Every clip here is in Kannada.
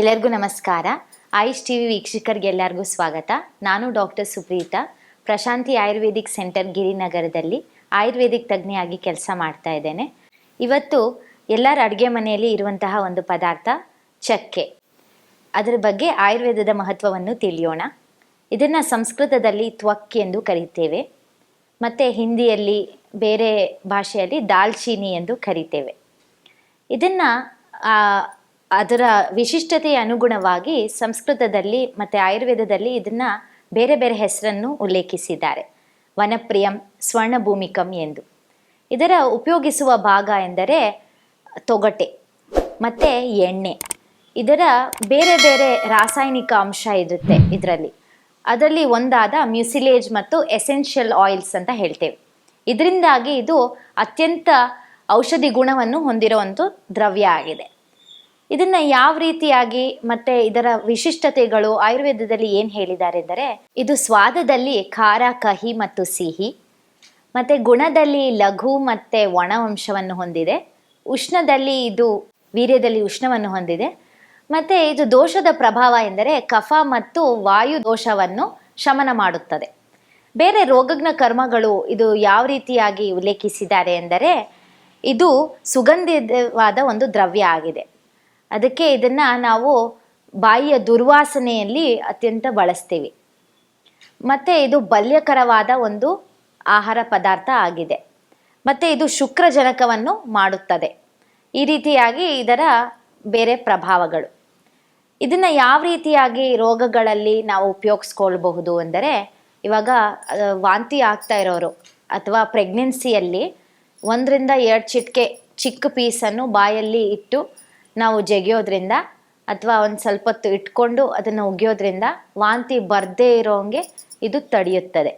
ಎಲ್ಲರಿಗೂ ನಮಸ್ಕಾರ. ಆಯುಷ್ ಟಿವಿ ವೀಕ್ಷಕರಿಗೆಲ್ಲರಿಗೂ ಸ್ವಾಗತ. ನಾನು ಡಾಕ್ಟರ್ ಸುಪ್ರೀತಾ. ಪ್ರಶಾಂತಿ ಆಯುರ್ವೇದಿಕ್ ಸೆಂಟರ್ ಗಿರಿನಗರದಲ್ಲಿ ಆಯುರ್ವೇದಿಕ್ ತಜ್ಞೆಯಾಗಿ ಕೆಲಸ ಮಾಡ್ತಾ ಇದ್ದೇನೆ. ಇವತ್ತು ಎಲ್ಲರ ಅಡುಗೆ ಮನೆಯಲ್ಲಿ ಇರುವಂತಹ ಒಂದು ಪದಾರ್ಥ ಚಕ್ಕೆ. ಅದರ ಬಗ್ಗೆ ಆಯುರ್ವೇದದ ಮಹತ್ವವನ್ನು ತಿಳಿಯೋಣ. ಇದನ್ನು ಸಂಸ್ಕೃತದಲ್ಲಿ ತ್ವಕ್ ಎಂದು ಕರೀತೇವೆ. ಮತ್ತು ಹಿಂದಿಯಲ್ಲಿ ಬೇರೆ ಭಾಷೆಯಲ್ಲಿ ದಾಲ್ಚೀನಿ ಎಂದು ಕರೀತೇವೆ. ಇದನ್ನು ಅದರ ವಿಶಿಷ್ಟತೆಯ ಅನುಗುಣವಾಗಿ ಸಂಸ್ಕೃತದಲ್ಲಿ ಮತ್ತು ಆಯುರ್ವೇದದಲ್ಲಿ ಇದನ್ನು ಬೇರೆ ಬೇರೆ ಹೆಸರನ್ನು ಉಲ್ಲೇಖಿಸಿದ್ದಾರೆ. ವನಪ್ರಿಯಂ ಸ್ವರ್ಣಭೂಮಿಕಂ ಎಂದು. ಇದರ ಉಪಯೋಗಿಸುವ ಭಾಗ ಎಂದರೆ ತೊಗಟೆ, ಮತ್ತು ಎಣ್ಣೆ. ಇದರ ಬೇರೆ ಬೇರೆ ರಾಸಾಯನಿಕ ಅಂಶ ಇರುತ್ತೆ ಇದರಲ್ಲಿ. ಅದರಲ್ಲಿ ಒಂದಾದ ಮ್ಯೂಸಿಲೇಜ್ ಮತ್ತು ಎಸೆನ್ಷಿಯಲ್ ಆಯಿಲ್ಸ್ ಅಂತ ಹೇಳ್ತೇವೆ. ಇದರಿಂದಾಗಿ ಇದು ಅತ್ಯಂತ ಔಷಧಿ ಗುಣವನ್ನು ಹೊಂದಿರುವಂಥ ದ್ರವ್ಯ ಆಗಿದೆ. ಇದನ್ನ ಯಾವ ರೀತಿಯಾಗಿ ಮತ್ತೆ ಇದರ ವಿಶಿಷ್ಟತೆಗಳು ಆಯುರ್ವೇದದಲ್ಲಿ ಏನು ಹೇಳಿದ್ದಾರೆ ಎಂದರೆ, ಇದು ಸ್ವಾದದಲ್ಲಿ ಖಾರ, ಕಹಿ ಮತ್ತು ಸಿಹಿ, ಮತ್ತೆ ಗುಣದಲ್ಲಿ ಲಘು ಮತ್ತೆ ಒಣ ಅಂಶವನ್ನು ಹೊಂದಿದೆ, ಉಷ್ಣದಲ್ಲಿ ಇದು ವೀರ್ಯದಲ್ಲಿ ಉಷ್ಣವನ್ನು ಹೊಂದಿದೆ, ಮತ್ತೆ ಇದು ದೋಷದ ಪ್ರಭಾವ ಎಂದರೆ ಕಫ ಮತ್ತು ವಾಯು ದೋಷವನ್ನು ಶಮನ ಮಾಡುತ್ತದೆ. ಬೇರೆ ರೋಗಜ್ಞ ಕರ್ಮಗಳು ಇದು ಯಾವ ರೀತಿಯಾಗಿ ಉಲ್ಲೇಖಿಸಿದ್ದಾರೆ ಎಂದರೆ, ಇದು ಸುಗಂಧಿತವಾದ ಒಂದು ದ್ರವ್ಯ ಆಗಿದೆ. ಅದಕ್ಕೆ ಇದನ್ನು ನಾವು ಬಾಯಿಯ ದುರ್ವಾಸನೆಯಲ್ಲಿ ಅತ್ಯಂತ ಬಳಸ್ತೀವಿ. ಮತ್ತು ಇದು ಬಲ್ಯಕರವಾದ ಒಂದು ಆಹಾರ ಪದಾರ್ಥ ಆಗಿದೆ. ಮತ್ತು ಇದು ಶುಕ್ರಜನಕವನ್ನು ಮಾಡುತ್ತದೆ. ಈ ರೀತಿಯಾಗಿ ಇದರ ಬೇರೆ ಪ್ರಭಾವಗಳು. ಇದನ್ನು ಯಾವ ರೀತಿಯಾಗಿ ರೋಗಗಳಲ್ಲಿ ನಾವು ಉಪಯೋಗಿಸ್ಕೊಳ್ಬಹುದು ಅಂದರೆ, ಇವಾಗ ವಾಂತಿ ಆಗ್ತಾ ಇರೋರು ಅಥವಾ ಪ್ರೆಗ್ನೆನ್ಸಿಯಲ್ಲಿ ಒಂದರಿಂದ ಎರಡು ಚಿಟಿಕೆ ಚಿಕ್ಕ ಪೀಸನ್ನು ಬಾಯಲ್ಲಿ ಇಟ್ಟು ನಾವು ಜಗಿಯೋದ್ರಿಂದ ಅಥವಾ ಒಂದು ಸ್ವಲ್ಪ ಹೊತ್ತು ಇಟ್ಕೊಂಡು ಅದನ್ನು ಉಗಿಯೋದ್ರಿಂದ ವಾಂತಿ ಬರದೇ ಇರೋಂಗೆ ಇದು ತಡೆಯುತ್ತದೆ.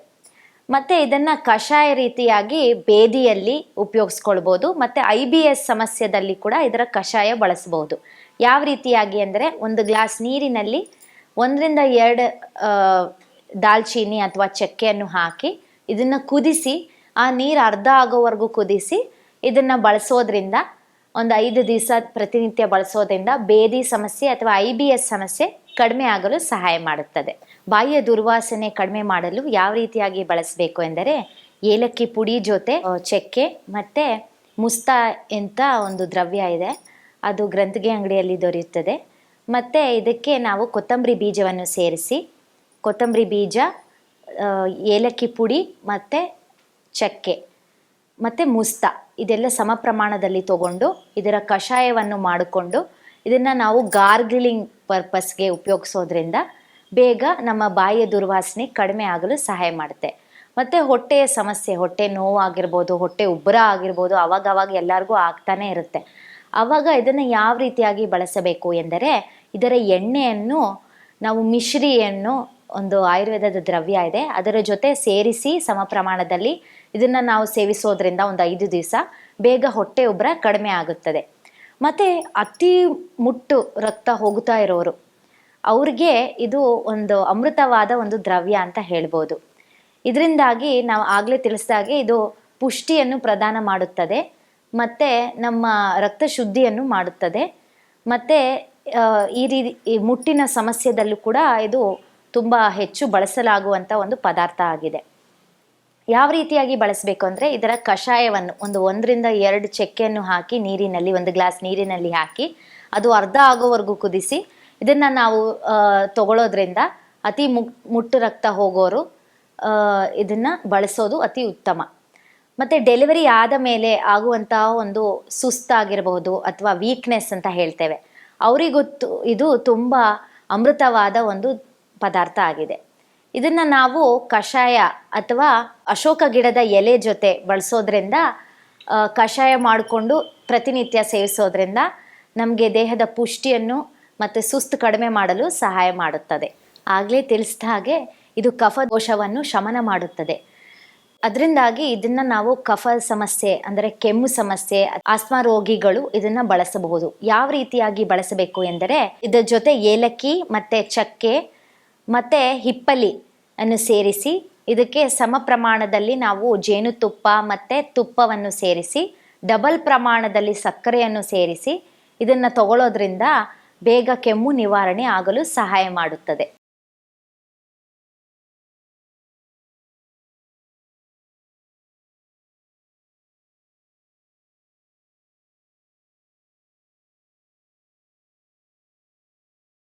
ಮತ್ತು ಇದನ್ನು ಕಷಾಯ ರೀತಿಯಾಗಿ ಬೇದಿಯಲ್ಲಿ ಉಪಯೋಗಿಸ್ಕೊಳ್ಬೋದು, ಮತ್ತು ಐ ಬಿ ಎಸ್ ಸಮಸ್ಯೆದಲ್ಲಿ ಕೂಡ ಇದರ ಕಷಾಯ ಬಳಸ್ಬೋದು. ಯಾವ ರೀತಿಯಾಗಿ ಅಂದರೆ ಒಂದು ಗ್ಲಾಸ್ ನೀರಿನಲ್ಲಿ ಒಂದರಿಂದ ಎರಡು ದಾಲ್ಚೀನಿ ಅಥವಾ ಚಕ್ಕೆಯನ್ನು ಹಾಕಿ ಇದನ್ನು ಕುದಿಸಿ, ಆ ನೀರು ಅರ್ಧ ಆಗೋವರೆಗೂ ಕುದಿಸಿ ಇದನ್ನು ಬಳಸೋದ್ರಿಂದ ಒಂದು ಐದು ದಿವಸ ಪ್ರತಿನಿತ್ಯ ಬಳಸೋದ್ರಿಂದ ಬೇದಿ ಸಮಸ್ಯೆ ಅಥವಾ ಐ ಬಿ ಎಸ್ ಸಮಸ್ಯೆ ಕಡಿಮೆ ಆಗಲು ಸಹಾಯ ಮಾಡುತ್ತದೆ. ಬಾಯಿಯ ದುರ್ವಾಸನೆ ಕಡಿಮೆ ಮಾಡಲು ಯಾವ ರೀತಿಯಾಗಿ ಬಳಸಬೇಕು ಎಂದರೆ ಏಲಕ್ಕಿ ಪುಡಿ ಜೊತೆ ಚಕ್ಕೆ ಮತ್ತು ಮುಸ್ತಾ ಅಂತ ಒಂದು ದ್ರವ್ಯ ಇದೆ, ಅದು ಗ್ರಂಥಿಗೆ ಅಂಗಡಿಯಲ್ಲಿ ದೊರೆಯುತ್ತದೆ. ಮತ್ತು ಇದಕ್ಕೆ ನಾವು ಕೊತ್ತಂಬರಿ ಬೀಜವನ್ನು ಸೇರಿಸಿ, ಕೊತ್ತಂಬರಿ ಬೀಜ ಏಲಕ್ಕಿ ಪುಡಿ ಮತ್ತು ಚಕ್ಕೆ. ಮತ್ತು ಮುಸ್ತ. ಇದೆಲ್ಲ ಸಮ ಪ್ರಮಾಣದಲ್ಲಿ ತಗೊಂಡು ಇದರ ಕಷಾಯವನ್ನು ಮಾಡಿಕೊಂಡು ಇದನ್ನು ನಾವು ಗಾರ್ಗಿಲಿಂಗ್ ಪರ್ಪಸ್ಗೆ ಉಪಯೋಗಿಸೋದ್ರಿಂದ ಬೇಗ ನಮ್ಮ ಬಾಯಿಯ ದುರ್ವಾಸನೆ ಕಡಿಮೆ ಆಗಲು ಸಹಾಯ ಮಾಡುತ್ತೆ. ಮತ್ತು ಹೊಟ್ಟೆಯ ಸಮಸ್ಯೆ, ಹೊಟ್ಟೆ ನೋವು ಆಗಿರ್ಬೋದು, ಹೊಟ್ಟೆ ಉಬ್ಬರ ಆಗಿರ್ಬೋದು ಅವಾಗ ಅವಾಗ ಎಲ್ಲರಿಗೂ ಆಗ್ತಾನೆ ಇರುತ್ತೆ. ಆವಾಗ ಇದನ್ನು ಯಾವ ರೀತಿಯಾಗಿ ಬಳಸಬೇಕು ಎಂದರೆ ಇದರ ಎಣ್ಣೆಯನ್ನು, ನಾವು ಮಿಶ್ರಿಯನ್ನು, ಒಂದು ಆಯುರ್ವೇದದ ದ್ರವ್ಯ ಇದೆ, ಅದರ ಜೊತೆ ಸೇರಿಸಿ ಸಮ ಪ್ರಮಾಣದಲ್ಲಿ ಇದನ್ನು ನಾವು ಸೇವಿಸೋದ್ರಿಂದ ಒಂದು ಐದು ದಿವಸ ಬೇಗ ಹೊಟ್ಟೆ ಉಬ್ಬರ ಕಡಿಮೆ ಆಗುತ್ತದೆ. ಮತ್ತು ಅತಿ ಮುಟ್ಟು ರಕ್ತ ಹೋಗುತ್ತಾ ಇರೋರು, ಅವ್ರಿಗೆ ಇದು ಒಂದು ಅಮೃತವಾದ ಒಂದು ದ್ರವ್ಯ ಅಂತ ಹೇಳ್ಬೋದು. ಇದರಿಂದಾಗಿ ನಾವು ಆಗಲೇ ತಿಳಿಸಿದಾಗೆ ಇದು ಪುಷ್ಟಿಯನ್ನು ಪ್ರದಾನ ಮಾಡುತ್ತದೆ, ಮತ್ತು ನಮ್ಮ ರಕ್ತ ಶುದ್ಧಿಯನ್ನು ಮಾಡುತ್ತದೆ, ಮತ್ತು ಈ ರೀತಿ ಮುಟ್ಟಿನ ಸಮಸ್ಯೆದಲ್ಲೂ ಕೂಡ ಇದು ತುಂಬ ಹೆಚ್ಚು ಬಳಸಲಾಗುವಂಥ ಒಂದು ಪದಾರ್ಥ ಆಗಿದೆ. ಯಾವ ರೀತಿಯಾಗಿ ಬಳಸಬೇಕು ಅಂದರೆ ಇದರ ಕಷಾಯವನ್ನು ಒಂದು ಒಂದರಿಂದ ಎರಡು ಚಕ್ಕೆಯನ್ನು ಹಾಕಿ ನೀರಿನಲ್ಲಿ, ಒಂದು ಗ್ಲಾಸ್ ನೀರಿನಲ್ಲಿ ಹಾಕಿ ಅದು ಅರ್ಧ ಆಗೋವರೆಗೂ ಕುದಿಸಿ ಇದನ್ನು ನಾವು ತಗೊಳ್ಳೋದ್ರಿಂದ ಅತಿ ಮುಟ್ಟು ರಕ್ತ ಹೋಗೋರು ಇದನ್ನು ಬಳಸೋದು ಅತಿ ಉತ್ತಮ. ಮತ್ತು ಡೆಲಿವರಿ ಆದ ಮೇಲೆ ಆಗುವಂತಹ ಒಂದು ಸುಸ್ತಾಗಿರಬಹುದು ಅಥವಾ ವೀಕ್ನೆಸ್ ಅಂತ ಹೇಳ್ತೇವೆ. ಅವರಿಗೊತ್ತು ಇದು ತುಂಬ ಅಮೃತವಾದ ಒಂದು ಪದಾರ್ಥ ಆಗಿದೆ. ಇದನ್ನು ನಾವು ಕಷಾಯ ಅಥವಾ ಅಶೋಕ ಗಿಡದ ಎಲೆ ಜೊತೆ ಬಳಸೋದ್ರಿಂದ ಕಷಾಯ ಮಾಡಿಕೊಂಡು ಪ್ರತಿನಿತ್ಯ ಸೇವಿಸೋದ್ರಿಂದ ನಮಗೆ ದೇಹದ ಪುಷ್ಟಿಯನ್ನು ಮತ್ತು ಸುಸ್ತು ಕಡಿಮೆ ಮಾಡಲು ಸಹಾಯ ಮಾಡುತ್ತದೆ. ಆಗಲೇ ತಿಳಿಸಿದ ಹಾಗೆ ಇದು ಕಫ ದೋಷವನ್ನು ಶಮನ ಮಾಡುತ್ತದೆ. ಅದರಿಂದಾಗಿ ಇದನ್ನು ನಾವು ಕಫ ಸಮಸ್ಯೆ, ಅಂದರೆ ಕೆಮ್ಮು ಸಮಸ್ಯೆ ಆಸ್ಮಾ ರೋಗಿಗಳು ಇದನ್ನು ಬಳಸಬಹುದು. ಯಾವ ರೀತಿಯಾಗಿ ಬಳಸಬೇಕು ಎಂದರೆ, ಇದರ ಜೊತೆ ಏಲಕ್ಕಿ ಮತ್ತು ಚಕ್ಕೆ ಮತ್ತೆ ಹಿಪ್ಪಲಿ ಅನ್ನು ಸೇರಿಸಿ, ಇದಕ್ಕೆ ಸಮ ಪ್ರಮಾಣದಲ್ಲಿ ನಾವು ಜೇನುತುಪ್ಪ ಮತ್ತು ತುಪ್ಪವನ್ನು ಸೇರಿಸಿ, ಡಬಲ್ ಪ್ರಮಾಣದಲ್ಲಿ ಸಕ್ಕರೆಯನ್ನು ಸೇರಿಸಿ, ಇದನ್ನು ತಗೊಳ್ಳೋದ್ರಿಂದ ಬೇಗ ಕೆಮ್ಮು ನಿವಾರಣೆ ಆಗಲು ಸಹಾಯ ಮಾಡುತ್ತದೆ.